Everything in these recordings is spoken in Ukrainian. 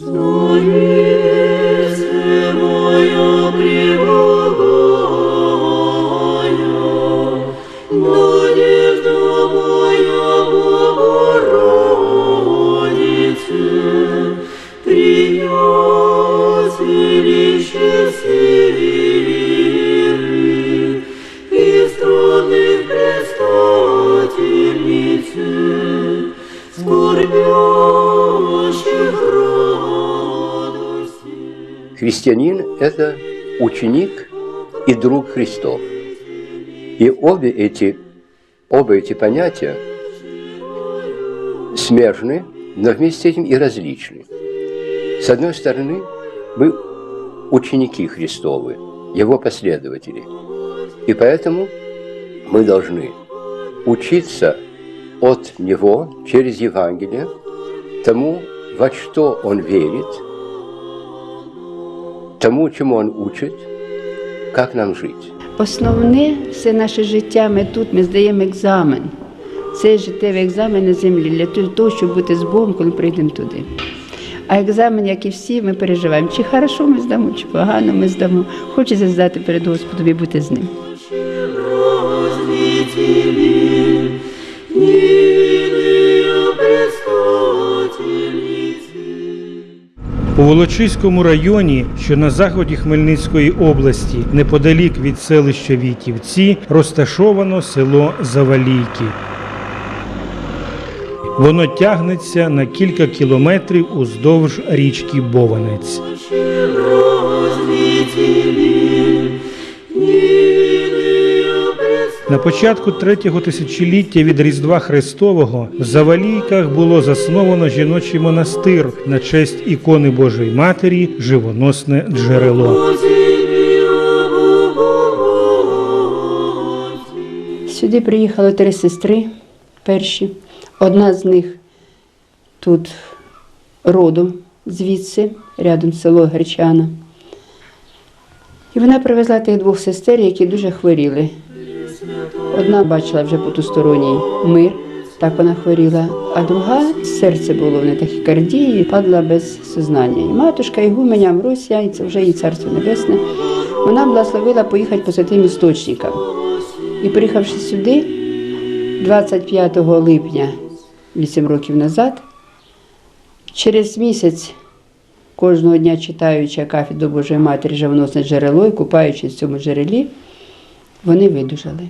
Царице Христианин – это ученик и друг Христов. И обе эти, оба эти понятия смежны, но вместе с этим и различны. С одной стороны, мы ученики Христовы, Его последователи. И поэтому мы должны учиться от Него через Евангелие тому, во что Он верит, тому, чему Он учит, как нам жить. Основне все наше життя ми тут, ми здаємо екзамен. Це життєвий екзамен на землі для того, щоб бути з Богом, коли прийдемо туди. А екзамен, як і всі, ми переживаємо, чи хорошо ми здамо, чи погано ми здамо. Хочеться здати перед Господом і бути з ним. У Волочиському районі, що на заході Хмельницької області, неподалік від селища Вітівці, розташовано село Завалійки. Воно тягнеться на кілька кілометрів уздовж річки Бованець. На початку третього тисячоліття від Різдва Христового в Завалійках було засновано жіночий монастир на честь ікони Божої Матері Живоносне джерело. Сюди приїхали три сестри перші. Одна з них тут родом звідси, рядом село Гречана. І вона привезла тих двох сестер, які дуже хворіли. Одна бачила вже потусторонній мир, так вона хворіла, а друга серце було в тахікардії, падала без сознання. І матушка Ігуменя Амвросія, і це вже її царство небесне, вона благословила поїхати по святим істочникам. І приїхавши сюди, 25 липня, 8 років назад, через місяць кожного дня читаючи кафедру Божої Матері Живоносне джерело і купаючись в цьому джерелі, вони видужали.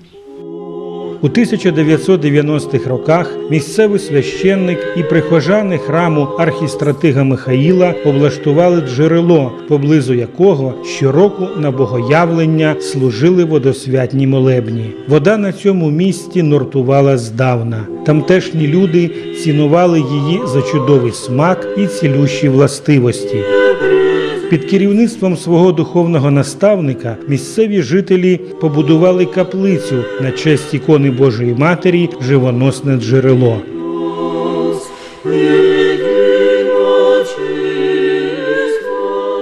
У 1990-х роках місцевий священник і прихожани храму архістратига Михаїла облаштували джерело, поблизу якого щороку на богоявлення служили водосвятні молебні. Вода на цьому місці нортувала здавна. Тамтешні люди цінували її за чудовий смак і цілющі властивості. Під керівництвом свого духовного наставника місцеві жителі побудували каплицю на честь ікони Божої Матері Живоносне джерело.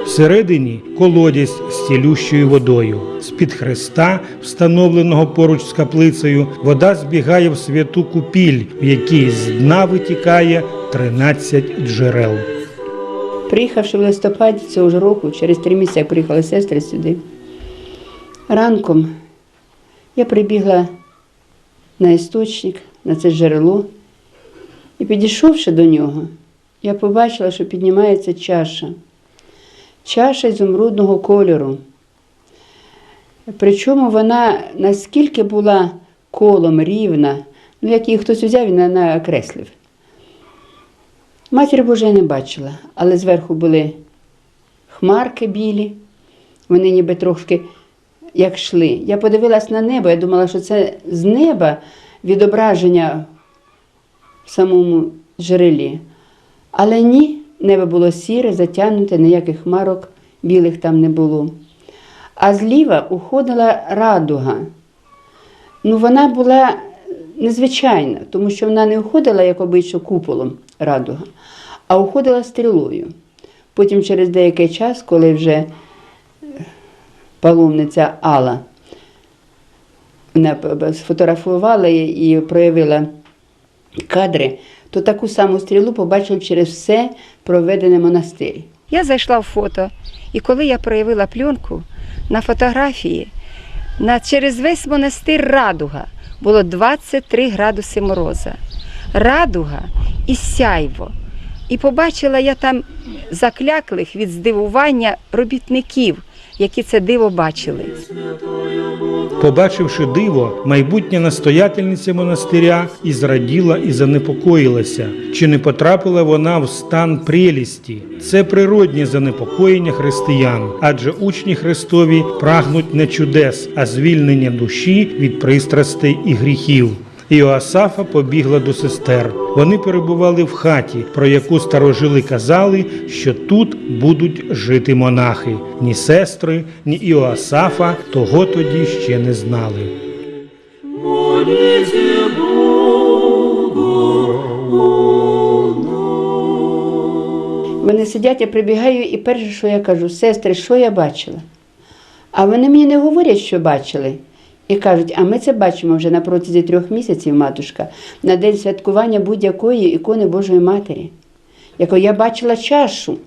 Всередині колодязь з цілющою водою. З-під хреста, встановленого поруч з каплицею, вода збігає в святу купіль, в якій з дна витікає 13 джерел. Приїхавши в листопаді цього ж року, через три місяці, як приїхали сестри сюди, ранком я прибігла на істочник, на це джерело, і підійшовши до нього, я побачила, що піднімається чаша. Чаша ізумрудного кольору. Причому вона наскільки була колом рівна, ну як її хтось взяв на- накреслив. Матір Божа я не бачила, але зверху були хмарки білі, вони ніби трошки як йшли. Я подивилась на небо, я думала, що це з неба відображення в самому джерелі. Але ні, небо було сіре, затягнуте, ніяких хмарок білих там не було. А зліва уходила радуга. Ну, вона була незвичайна, тому що вона не уходила, як обично, куполом радуга, а уходила стрілою. Потім, через деякий час, коли вже е, паломниця Алла сфотографувала і проявила кадри, то таку саму стрілу побачили через все проведене монастир. Я зайшла в фото, і коли я проявила пленку на фотографії, на, через весь монастир радуга було 23 градуси мороза. Радуга і сяйво. І побачила я там закляклих від здивування робітників, які це диво бачили. Побачивши диво, майбутня настоятельниця монастиря і зраділа і занепокоїлася, чи не потрапила вона в стан прелісті. Це природнє занепокоєння християн, адже учні Христові прагнуть не чудес, а звільнення душі від пристрастей і гріхів. Іоасафа побігла до сестер. Вони перебували в хаті, про яку старожили казали, що тут будуть жити монахи. Ні сестри, ні Іоасафа того тоді ще не знали. Вони сидять, я прибігаю, і перше, що я кажу, сестри, що я бачила? А вони мені не говорять, що бачили. І кажуть, а ми це бачимо вже на протязі трьох місяців, матушка, на день святкування будь-якої ікони Божої Матері. Я кажу, я бачила чашу.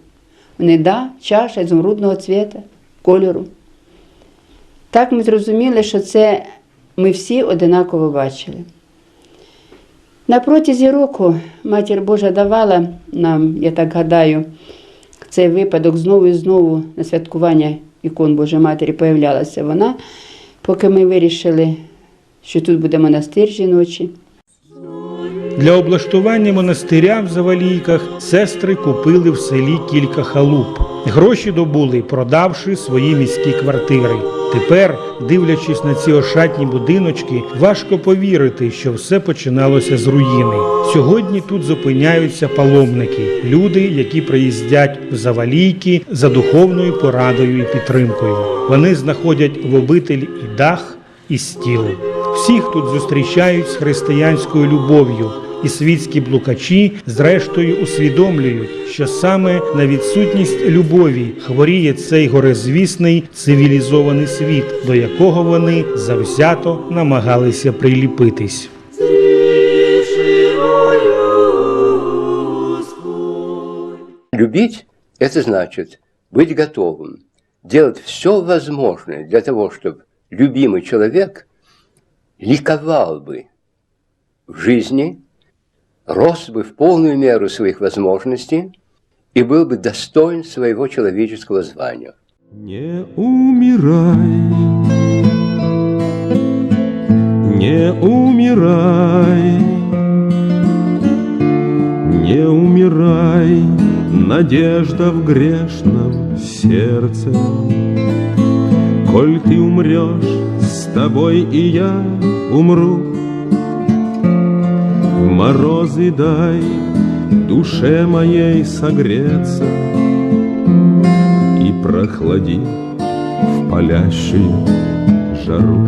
Вони, да, чаша ізумрудного цвіта, кольору. Так ми зрозуміли, що це ми всі одинаково бачили. На протязі року Матір Божа давала нам, я так гадаю, цей випадок знову і знову на святкування ікон Божої Матері появлялася вона, поки ми вирішили, що тут буде монастир жіночий. Для облаштування монастиря в Завалійках сестри купили в селі кілька халуп. Гроші добули, продавши свої міські квартири. Тепер, дивлячись на ці ошатні будиночки, важко повірити, що все починалося з руїни. Сьогодні тут зупиняються паломники, люди, які приїздять в Завалійки за духовною порадою і підтримкою. Вони знаходять в обителі і дах, і стіл. Всіх тут зустрічають з християнською любов'ю, і світські блукачі зрештою усвідомлюють, що саме на відсутність любові хворіє цей горизвісний цивілізований світ, до якого вони завзято намагалися приліпитись. Любить – это значит быть готовым, делать все возможное для того, чтобы любимый человек ликовал бы в жизни, рос бы в полную меру своих возможностей и был бы достоин своего человеческого звания. Не умирай, не умирай, не умирай, надежда в грешном сердце. Коль ты умрешь, с тобой и я умру. В морозы дай душе моей согреться и прохлади в палящую жару.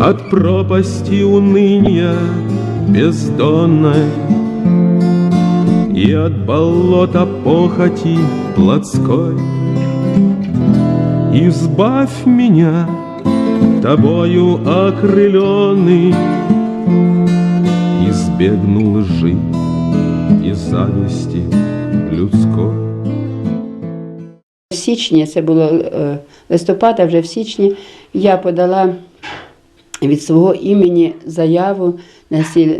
От пропасти уныния бездонной И от болота похоти плотской. Избавь меня, тобою окрыленный. Избегну лжи и зависти людской. В січні, це було е, листопада, вже в січні, я подала від свого імені заяву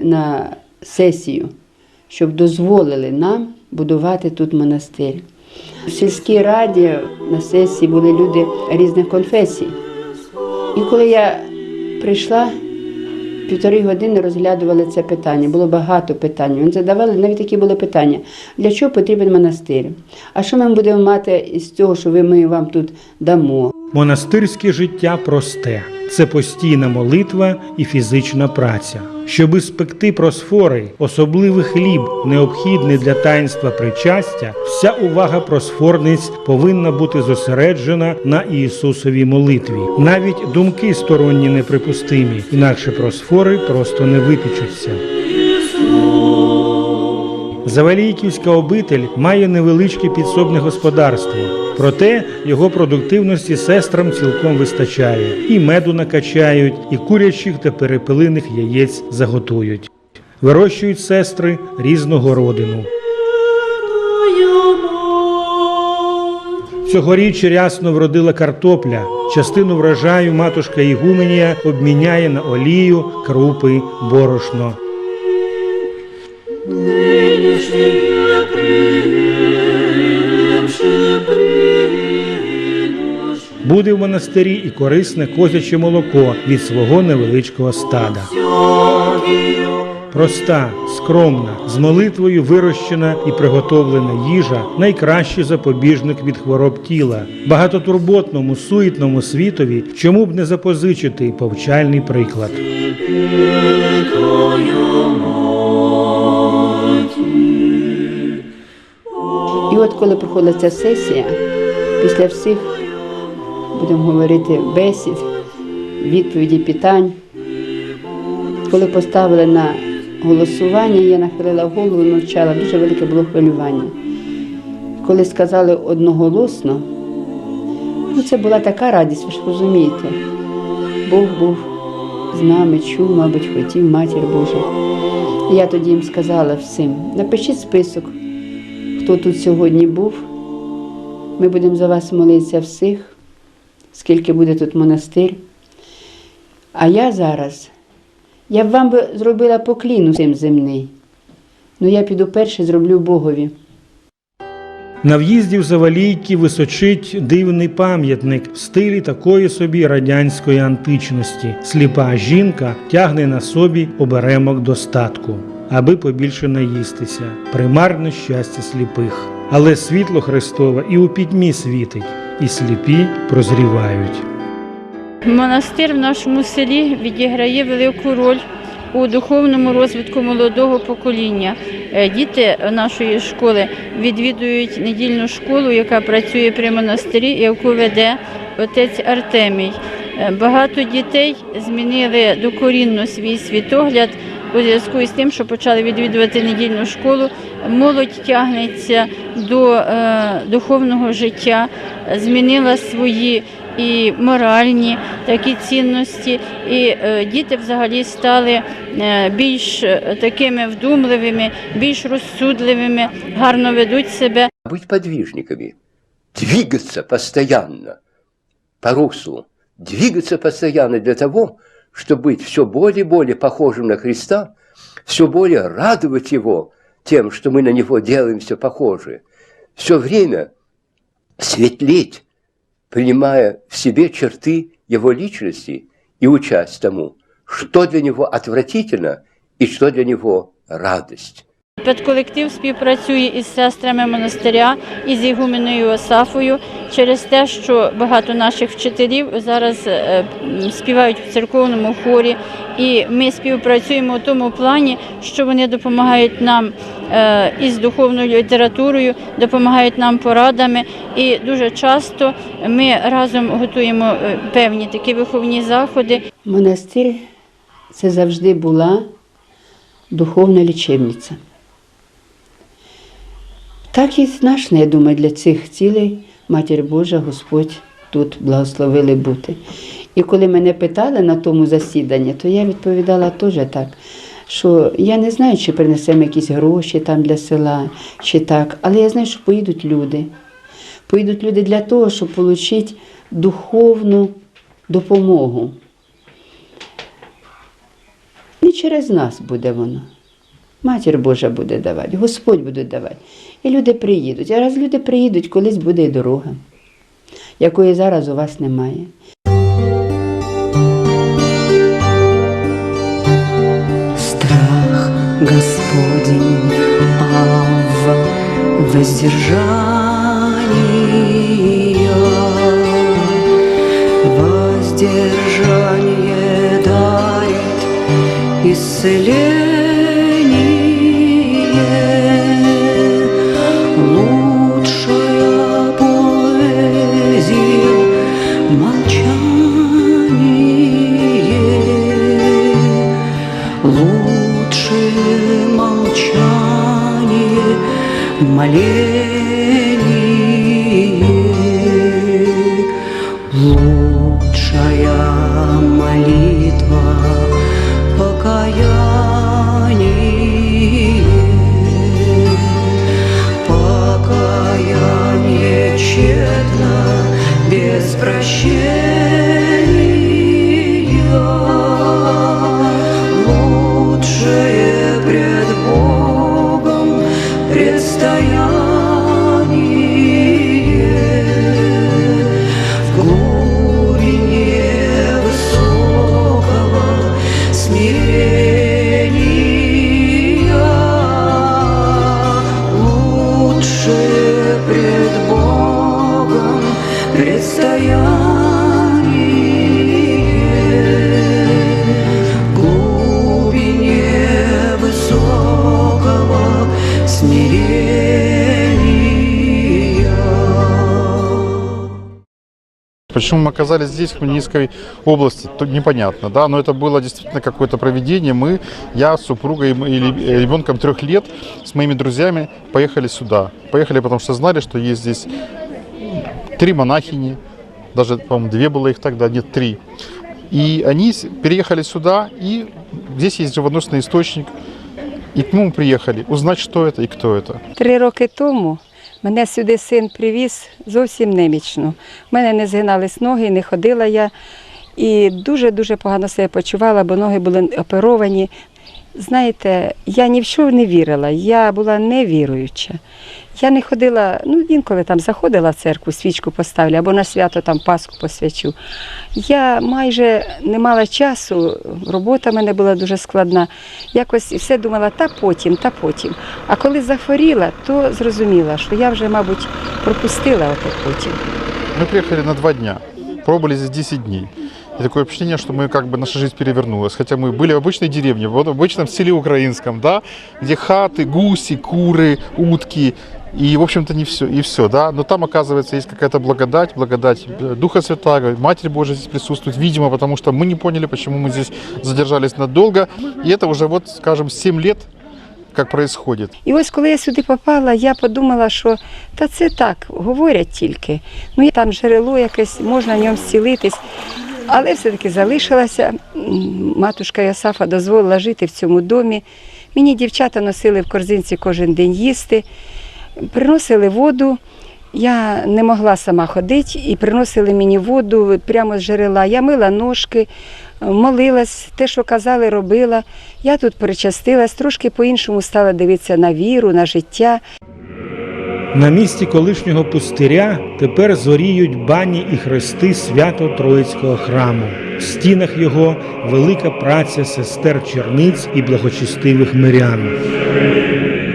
на, сесію, щоб дозволили нам будувати тут монастир. В сільській раді на сесії були люди різних конфесій. І коли я прийшла, півтори години розглядували це питання. Було багато питань. Вони задавали навіть такі були питання: для чого потрібен монастир? А що ми будемо мати із цього, що ви ми вам тут дамо? Монастирське життя просте це постійна молитва і фізична праця. Щоби спекти просфори, особливий хліб, необхідний для таїнства причастя, вся увага просфорниць повинна бути зосереджена на Ісусовій молитві. Навіть думки сторонні неприпустимі, інакше просфори просто не випічуться. Завалійківська обитель має невеличке підсобне господарство. Проте його продуктивності сестрам цілком вистачає. І меду накачають, і курячих та перепелиних яєць заготують. вирощують сестри різного родину. Цьогоріч рясно вродила картопля. Частину врожаю матушка Ігуменія обміняє на олію, крупи, борошно. Нынешнее Буде в монастирі і корисне козяче молоко від свого невеличкого стада. Проста, скромна, з молитвою вирощена і приготовлена їжа найкращий запобіжник від хвороб тіла. Багатотурботному, суетному світові чому б не запозичити повчальний приклад. І от коли проходила ця сесія, після всіх, будемо говорити, бесід, відповіді питань, коли поставили на голосування, я нахилила голову, мовчала, дуже велике було хвилювання. Коли сказали одноголосно, ну це була така радість, ви ж розумієте. Бог був з нами, чув, мабуть, хотів, матір Божа. Я тоді їм сказала всім, напишіть список, хто тут сьогодні був. Ми будемо за вас молитися всіх, скільки буде тут монастир. А я зараз, я б вам би зробила поклін усім земний. Ну я піду перше зроблю Богові. На в'їзді в Завалійки височить дивний пам'ятник в стилі такої собі радянської античності. Сліпа жінка тягне на собі оберемок достатку, аби побільше наїстися. Примарне щастя сліпих. Але світло Христове і у пітьмі світить, і сліпі прозрівають. Монастир в нашому селі відіграє велику роль у духовному розвитку молодого покоління. Е, Діти нашої школи відвідують недільну школу, яка працює при монастирі, яку веде отець Артемій. Е, Багато дітей змінили докорінно свій світогляд у зв'язку із тим, що почали відвідувати недільну школу. Молодь тягнеться до е, духовного життя, змінила свої і моральні такі цінності, і е, діти взагалі стали е, більш е, такими вдумливими, більш розсудливими, гарно ведуть себе. Быть подвижниками, двигаться постоянно по руслу, двигаться постоянно для того, чтобы быть все более и более похожим на Христа, все более радовать Его тем, что мы на Него делаемся похожи, все время светлеть, принимая в себе черты Его личности и учась тому, что для Него отвратительно и что для Него радость. Педколектив співпрацює із сестрами монастиря і з Ігуменою Осафою через те, що багато наших вчителів зараз е, співають в церковному хорі, і ми співпрацюємо у тому плані, що вони допомагають нам е, із духовною літературою, допомагають нам порадами. І дуже часто ми разом готуємо е, певні такі виховні заходи. Монастир це завжди була духовна лічебниця. Так і значно, я думаю, для цих цілей Матір Божа, Господь тут благословили бути. І коли мене питали на тому засіданні, то я відповідала теж так, що я не знаю, чи принесемо якісь гроші там для села, чи так, але я знаю, що поїдуть люди. Поїдуть люди для того, щоб отримати духовну допомогу. Не через нас буде воно. Матір Божа буде давати, Господь буде давати. І люди приїдуть. А раз люди приїдуть, колись буде і дорога, якої зараз у вас немає. Страх Господень, Ав, воздержание, воздержание дарит исцеление, моление лучшая молитва покаяние. Покаяние тщетно без прощения. Почему мы оказались здесь, в Хмельницкой области, то непонятно, да, но это было действительно какое-то проведение. Мы, я с супругой и ребенком трех лет с моими друзьями поехали сюда. Поехали, потому что знали, что есть здесь три монахини, даже, по-моему, две было их тогда, нет, три. И они переехали сюда, и здесь есть живоносный источник. И к нему приехали, узнать, что это и кто это. Три роки тому мене сюди син привіз зовсім немічно. У мене не згинались ноги, не ходила я. І дуже-дуже погано себе почувала, бо ноги були оперовані. Знаєте, я ні в що не вірила, я була невіруюча. Я не ходила, ну інколи там заходила в церкву, свічку поставлю або на свято там Пасху посвячу. Я майже не мала часу, робота в мене була дуже складна. Якось все думала, та потім, та потім. А коли захворіла, то зрозуміла, що я вже, мабуть, пропустила оте потім. Мы приехали на два пробыли здесь 10 дней. И такое впечатление, что мы как бы наша жизнь перевернулась. Хотя мы были в обычной деревне, вот в обычном селе украинском, да, где хаты, гуси, куры, утки. И, в общем-то, не все, и все, да. Но там, оказывается, есть какая-то благодать, благодать э, Духа Святаго, Матерь Божия здесь присутствует, видимо, потому что мы не поняли, почему мы здесь задержались надолго. И это уже, вот, скажем, 7 лет, как происходит. І ось коли я сюди попала, я подумала, що та це так, говорять тільки. Ну і там джерело якесь, можна в ньому зцілитись. Але все-таки залишилася. Матушка Ясафа дозволила жити в цьому домі. Мені дівчата носили в корзинці кожен день їсти, приносили воду. Я не могла сама ходити і приносили мені воду прямо з джерела. Я мила ножки, молилась, те, що казали, робила. Я тут причастилась, трошки по-іншому стала дивитися на віру, на життя. На місці колишнього пустиря тепер зоріють бані і хрести свято Троїцького храму. В стінах його велика праця сестер черниць і благочестивих мирян.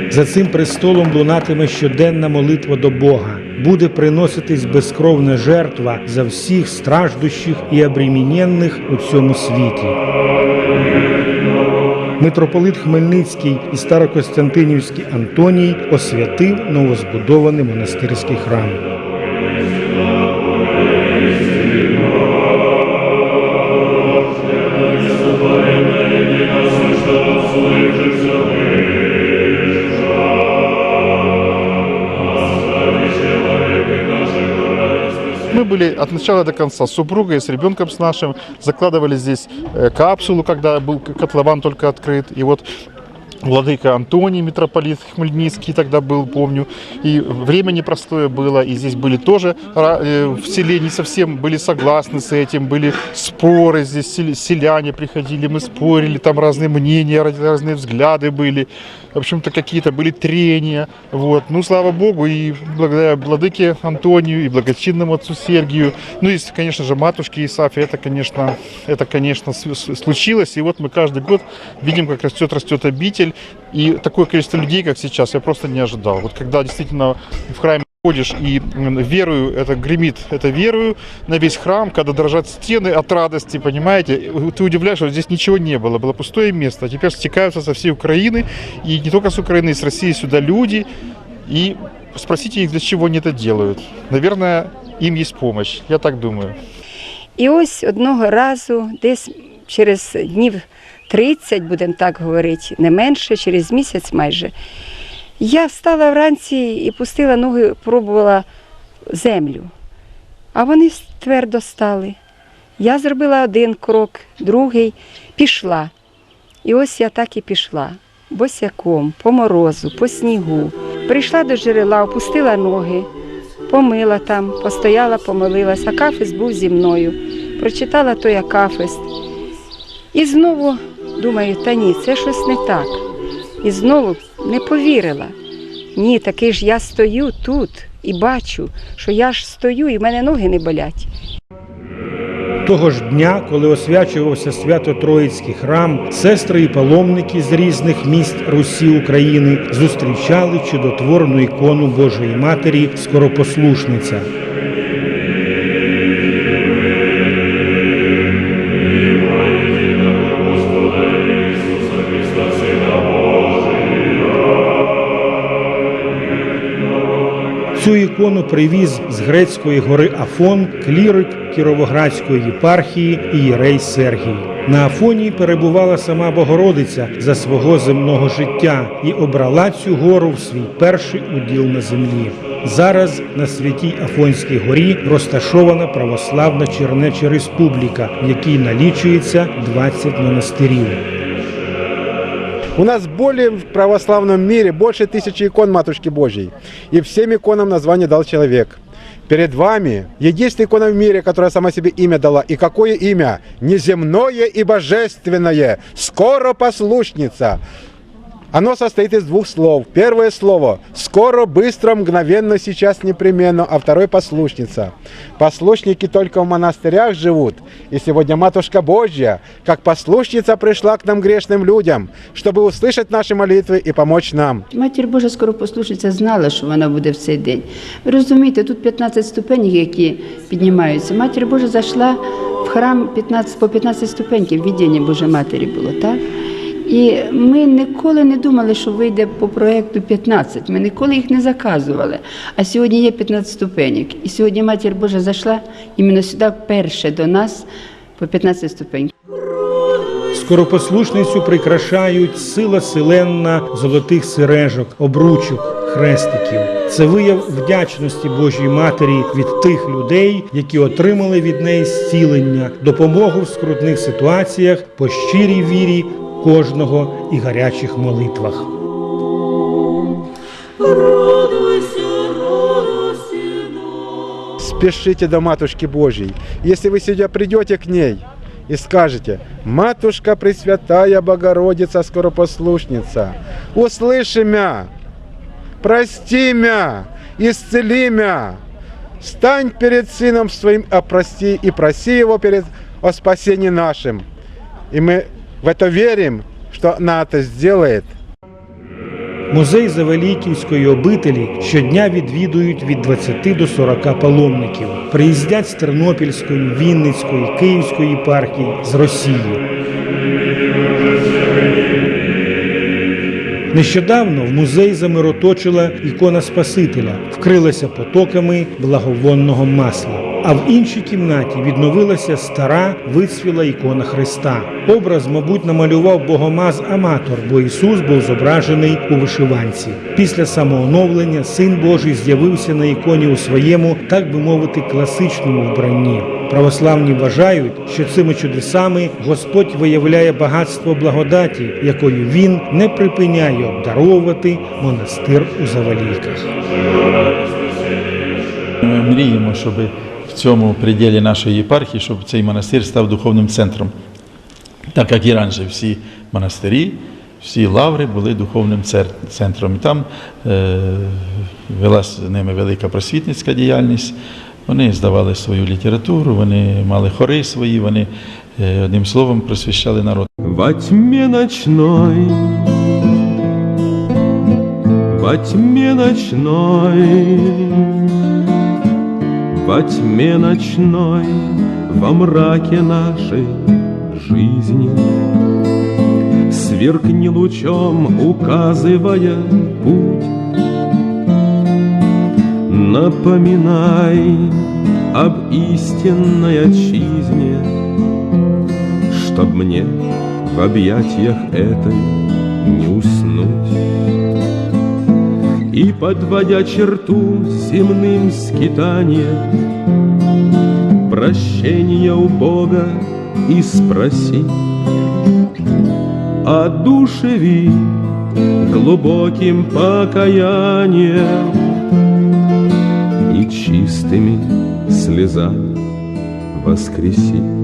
За цим престолом лунатиме щоденна молитва до Бога. Буде приноситись безкровна жертва за всіх страждущих і обреміненних у цьому світі. Митрополит Хмельницький і Старокостянтинівський Антоній освятив новозбудований монастирський храм. Мы были от начала до конца с супругой, с ребенком с нашим, закладывали здесь э, капсулу, когда был к- котлован только открыт. И вот Владыка Антоний, митрополит Хмельницкий тогда был, помню. И время непростое было, и здесь были тоже э, в селе не совсем были согласны с этим, были споры, здесь сел- селяне приходили, мы спорили, там разные мнения, раз- разные взгляды были. В общем-то, какие-то были трения. Вот. Ну, слава Богу, и благодаря Владыке Антонию, и благочинному отцу Сергию, ну и, конечно же, матушке Исафе, это, конечно, это, конечно, случилось. И вот мы каждый год видим, как растет, растет обитель. И такое количество людей, как сейчас, я просто не ожидал. Вот когда действительно в храме ходишь и верую, это гремит, это верую на весь храм, когда дрожат стены от радости, понимаете, ты удивляешься, что здесь ничего не было, было пустое место, а теперь стекаются со всей Украины, и не только с Украины, и с России сюда люди, и спросите их, для чего они это делают. Наверное, им есть помощь, я так думаю. І ось одного разу, десь через днів 30, будемо так говорити, не менше, через місяць майже, я встала вранці і пустила ноги, пробувала землю. А вони твердо стали. Я зробила один крок, другий, пішла. І ось я так і пішла. Босяком, по морозу, по снігу. Прийшла до джерела, опустила ноги, помила там, постояла, помолилась, а кафест був зі мною. Прочитала той акафист. І знову думаю, та ні, це щось не так. І знову не повірила. Ні, таки ж я стою тут і бачу, що я ж стою, і в мене ноги не болять. Того ж дня, коли освячувався Свято-Троїцький храм, сестри і паломники з різних міст Русі України зустрічали чудотворну ікону Божої Матері Скоропослушниця. Цю ікону привіз з грецької гори Афон клірик Кіровоградської єпархії Ієрей Сергій. На Афоні перебувала сама Богородиця за свого земного життя і обрала цю гору в свій перший уділ на землі. Зараз на святій Афонській горі розташована православна Чернеча Республіка, в якій налічується 20 монастирів. У нас более в православном мире больше тысячи икон Матушки Божьей. И всем иконам название дал человек. Перед вами единственная икона в мире, которая сама себе имя дала. И какое имя? Неземное и божественное. Скоро послушница. Оно состоит из двух слов. Первое слово – скоро, быстро, мгновенно, сейчас, непременно, а второе – послушница. Послушники только в монастырях живут. И сегодня Матушка Божья, как послушница, пришла к нам, грешным людям, чтобы услышать наши молитвы и помочь нам. Матір Божа скоропослушниця знала, що вона буде в цей день. Ви розумієте, тут 15 ступенів, які піднімаються. Матір Божа зайшла в храм 15, по 15 ступеньків, відділення Божої Матері було, так? І ми ніколи не думали, що вийде по проєкту 15. Ми ніколи їх не заказували. А сьогодні є 15 ступеньок. І сьогодні Матір Божа зайшла іменно сюди вперше до нас по 15 ступеньків. Скоропослушницю прикрашають сила селенна золотих сережок, обручок, хрестиків. Це вияв вдячності Божій Матері від тих людей, які отримали від неї зцілення, допомогу в скрутних ситуаціях по щирій вірі кожного і гарячих молитвах. Спешите до Матушки Божьей. Если вы сегодня придете к ней и скажете, Матушка Пресвятая Богородица, скоропослушница, услыши мя, прости мя, исцели мя, стань перед Сыном Своим, опрости и проси Его перед о спасении нашим. И мы в это верим, что она это сделает. Музей Завеликівської обителі щодня відвідують від 20 до 40 паломників. Приїздять з Тернопільської, Вінницької, Київської єпархії, з Росії. Нещодавно в музей замироточила ікона Спасителя, вкрилася потоками благовонного масла. А в іншій кімнаті відновилася стара вицвіла ікона Христа. Образ, мабуть, намалював богомаз-аматор, бо Ісус був зображений у вишиванці. Після самооновлення Син Божий з'явився на іконі у своєму, так би мовити, класичному вбранні. Православні вважають, що цими чудесами Господь виявляє багатство благодаті, якою він не припиняє обдаровувати монастир у Завалійках. Ми мріємо, щоб в цьому приділі нашої єпархії, щоб цей монастир став духовним центром. Так як і раніше всі монастирі, всі лаври були духовним центром. Там е, велася ними велика просвітницька діяльність. Вони здавали свою літературу, вони мали хори свої, вони е, одним словом просвіщали народ. Во тьме ночной, во тьме ночной, во тьме ночной, во мраке нашей жизни. Сверкни лучом, указывая путь, Напоминай об истинной отчизне, Чтоб мне в объятиях этой не уснуть. И, подводя черту земным скитанием, Прощения у Бога и спроси, Одушеви глубоким покаянием чистыми слезами воскреси.